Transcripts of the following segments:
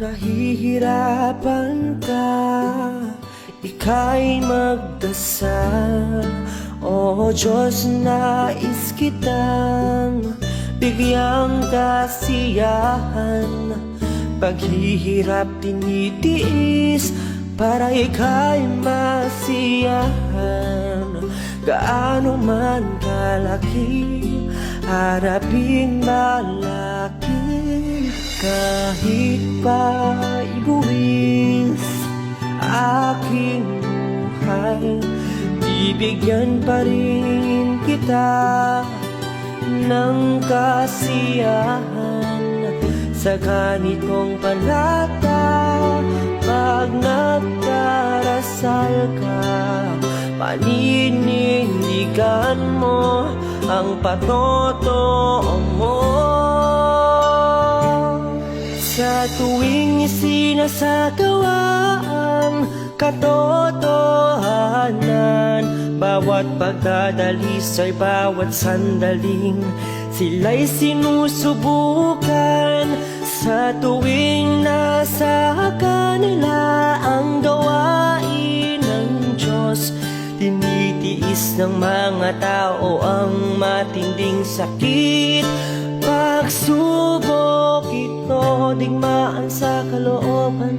nahihirapan ka Ika'y magdasal. O Diyos, nais kitang Bigyang kasiyahan. Paghihirap tinitiis Para ika'y masiyahan. Gaano man kalaki Haraping malaki Kahit pa ibuwis Aking buhay Bibigyan pa rin kita Ng kasiyahan. Sa ganitong palata Pag nagdarasal ka Paninindigan mo Ang patotoo mo sa tuwing isinasagawa ang katotohanan Bawat pagdadalis ay bawat sandaling Sila'y sinusubukan. Sa tuwing nasa kanila ang gawain ng Diyos Tinitiis ng mga tao ang matinding sakit. Pagsubok ito, digmaan sa kalooban.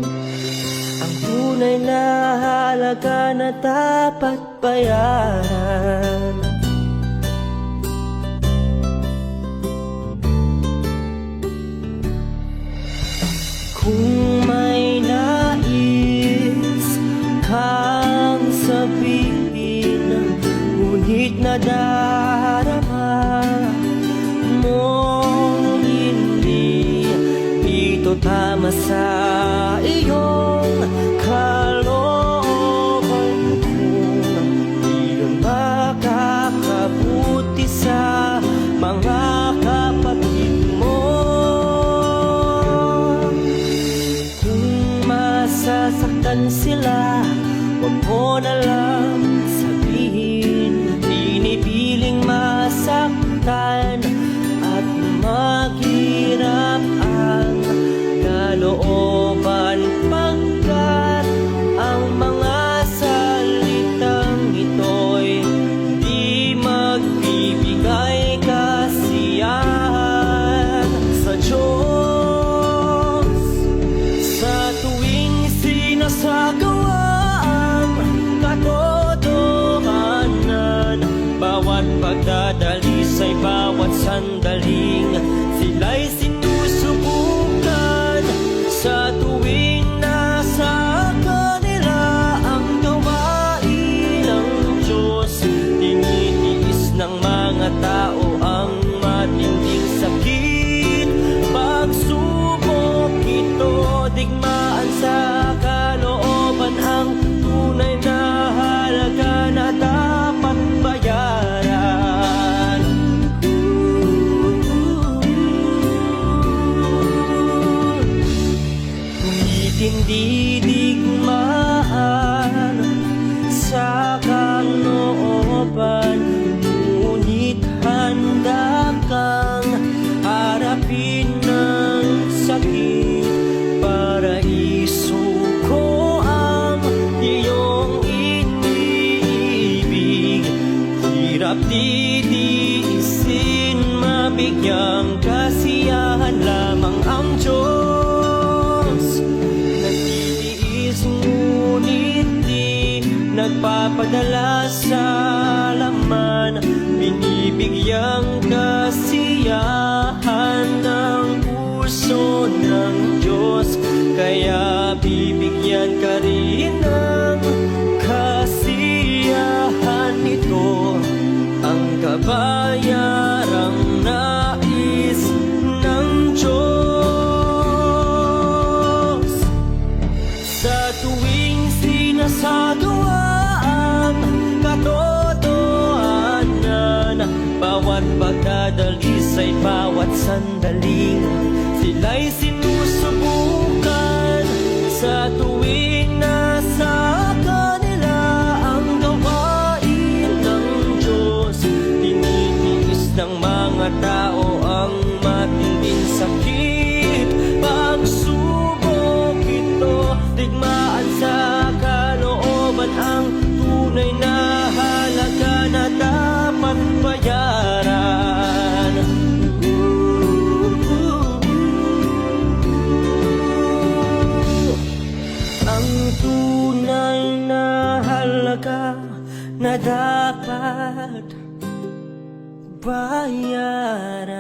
Ang tunay na halaga na dapat bayaran tama sa iyong kalooban Kung iyon makakabuti sa mga kapatid mo. Kung masasaktan sila Huwag mo na kalooban Pagkat ang mga salitang ito'y Di magbibigay kasiyahan sa Diyos. Sa tuwing sinasagawa ang katotohanan Bawat pagdadalis ay bawat sandaling mabigyang kasiyahan lamang ang Diyos. Nagtitiis ngunit di nagpapadala sa Bawat pagdadalis ay bawat sandaling Sila'y sinusubukan Sa tuwing dapat bayaran